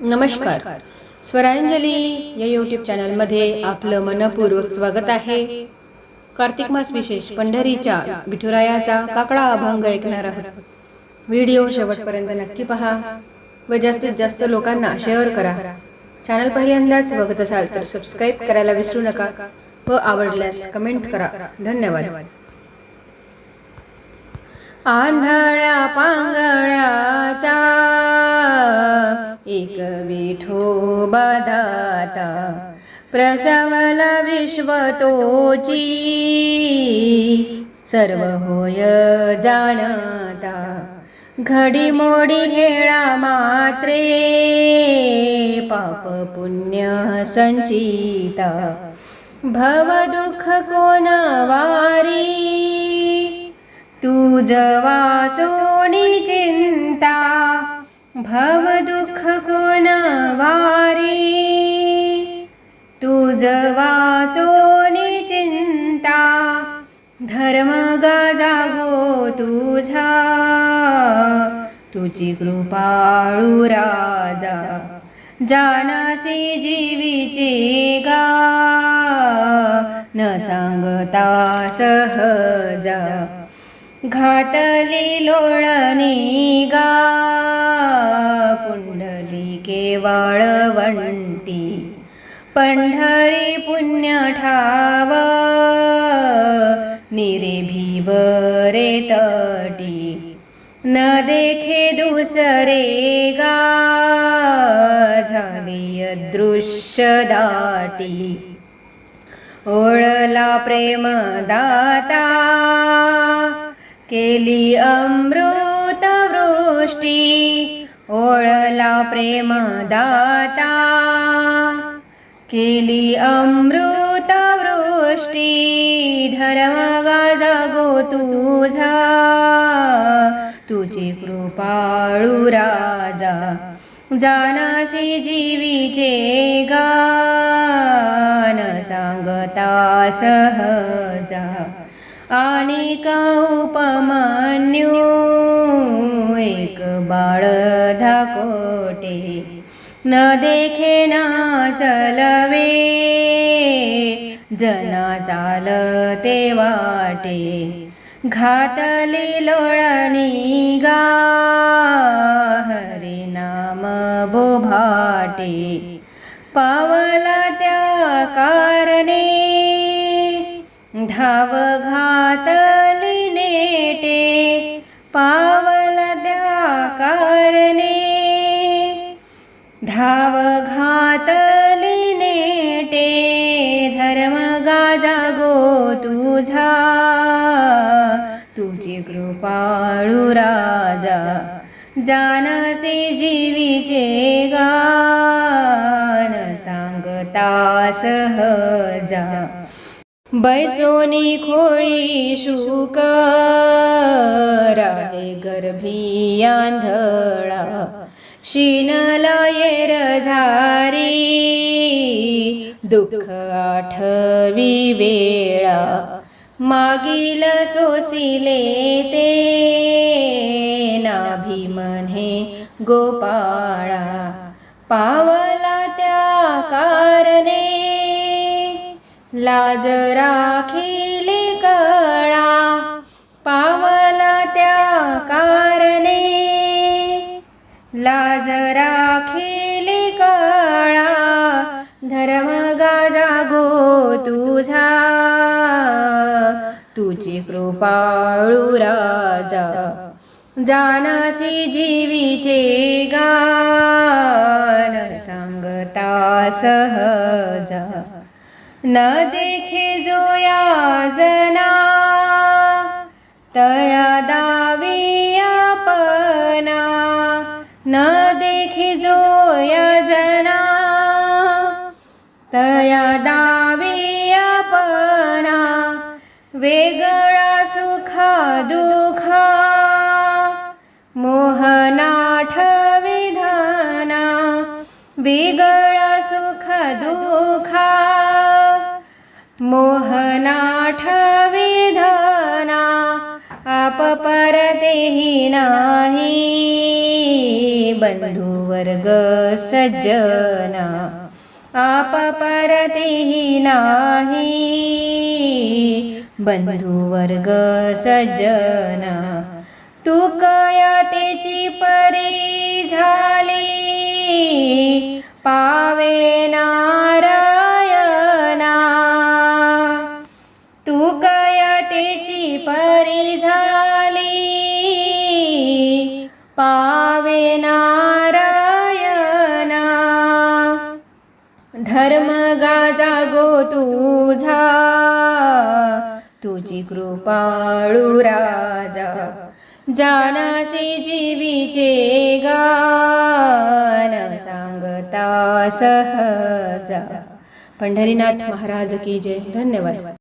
नमस्कार. स्वरांजली या यूट्यूब चॅनलमध्ये आपलं मनपूर्वक स्वागत आहे. कार्तिक मास विशेष पंढरीच्या विठुरायाचा काकडा अभंग ऐकणार आहोत. व्हिडिओ शेवटपर्यंत नक्की पहा व जास्तीत जास्त लोकांना शेअर करा. चॅनल पहिल्यांदाच बघत असाल तर सबस्क्राईब करायला विसरू नका व आवडल्यास कमेंट करा. धन्यवाद. आंधळ्या पांगळ्याचा एक विठोबा प्रसवल प्रसवला विश्वतोची सर्व होय जाणता घडीमोडी हेळा मात्रे पाप पुण्य संचिता. भव दुःख कोण वारी तू वाचोनी चिंता. भव दुःख कोण वारी तुझ वाचोनी चिंता धर्म जागो तुझा। तुझी कृपाळू राजा जानसी जीवीचे गा। न सांगता सहजा घातली लोळणी गा। केवाळवंटी. पंढरी पुण्य ठाव निरे बरे तटी. न देखे दुसरे गा झाली अदृश्य दाटी. ओळला प्रेम दाता केली अमृत वृष्टी ओळला प्रेम दाता केली अमृत वृष्टी धर्म जागो तुझा. तुझी कृपाळू राजा जानाशी जीवीचे गान सांगता सहजा. आणि उपमान्यू एक बाळ धाकोटे न देखे ना चलवे जना चालते वाटे घातली लोळणी गा हरी नाम बोभाटे पावला त्या कारणे धाव घातली नेटे पावल त्या कारणे धाव घातली नेटे धर्म गाजागो तुझा. तुझी कृपाळू राजा जानसे जीवीचे गान सांगता सहजा. बैसोनी खोळी शुक राहे गर्भी आंधळा. शिनला येर झारी दुःख आठवी वेळा. मागील सोसिले ते नाभी म्हणे गोपाळा. पाव लाज राखिले कळा पावला त्या कारणे. लाज राखिले कळा धर्म जागो तुझा. तुझी कृपाळू राजा जानासी जीवीचे गान सांगता सहजा. न देखे जो या जना तया दावी आपना न देखे जो या जना तया दावी आपना वेगळा सुखा दुखा मोहनाठ विधाना वेगळा सुख दुखा. मोहनाठ विधाना आप नाही बंधू वर्ग सज्जना आप नाही बंधू वर्ग सज्जना तुकया तेची परी झाली पावे नारा धर्म गाजागो तुझा. तुझी कृपाळू राजा. जानासी जीवीचे गान सांगता सहजा. पंढरीनाथ महाराज की जय. धन्यवाद.